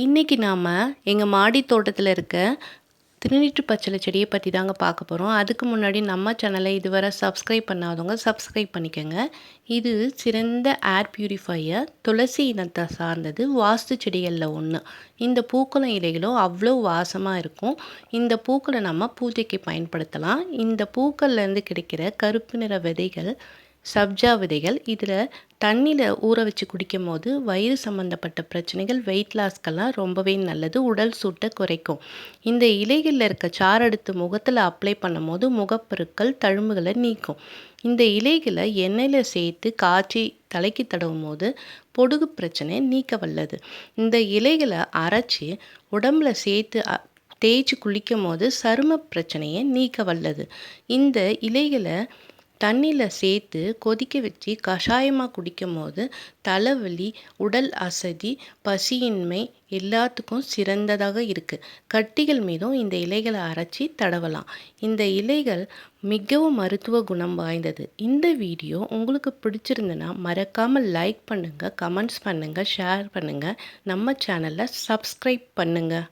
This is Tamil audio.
இன்றைக்கி நாம் எங்கள் மாடி தோட்டத்தில் இருக்க திருநீற்று பச்சளை செடியை பற்றி தாங்க பார்க்க போகிறோம் அதுக்கு முன்னாடி நம்ம சேனலை இதுவரை சப்ஸ்கிரைப் பண்ணாதவங்க சப்ஸ்கிரைப் பண்ணிக்கோங்க. இது சிறந்த ஏர் பியூரிஃபையர் துளசி இனத்தை சார்ந்தது வாஸ்து செடிகளில் ஒன்று இந்த பூக்களும் இலைகளும் அவ்வளோ வாசமாக இருக்கும். இந்த பூக்களை நம்ம பூஜைக்கு பயன்படுத்தலாம். இந்த பூக்கள்லேருந்து கிடைக்கிற கருப்பு நிற விதைகள் சப்ஜா விதைகள் இதில் தண்ணியில் ஊற வச்சு குடிக்கும் போது வயிறு சம்மந்தப்பட்ட பிரச்சனைகள் வெயிட் லாஸ்க்கெல்லாம் ரொம்பவே நல்லது. உடல் சூட்டை குறைக்கும். இந்த இலைகளில் இருக்க சாறு எடுத்து முகத்தில் அப்ளை பண்ணும் போது முகப்பெருக்கள் தழும்புகளை நீக்கும். இந்த இலைகளை எண்ணெயில் சேர்த்து காய்ச்சி தலைக்கு தடவும் போது பொடுகு பிரச்சனை நீக்க வல்லது. இந்த இலைகளை அரைச்சி உடம்புல சேர்த்து தேய்ச்சி குளிக்கும் போது சரும பிரச்சனையை நீக்க வல்லது. இந்த இலைகளை தண்ணியில் சேர்த்து கொதிக்க வச்சு கஷாயமாக குடிக்கும் போது தலைவலி உடல் அசதி பசியின்மை எல்லாத்துக்கும் சிறந்ததாக இருக்குது கட்டிகள் மீதும் இந்த இலைகளை அரைச்சி தடவலாம். இந்த இலைகள் மிகவும் மருத்துவ குணம் வாய்ந்தது. இந்த வீடியோ உங்களுக்கு பிடிச்சிருந்ததுன்னா மறக்காமல் லைக் பண்ணுங்கள் கமெண்ட்ஸ் பண்ணுங்கள் ஷேர் பண்ணுங்கள் நம்ம சேனலை சப்ஸ்கிரைப் பண்ணுங்கள்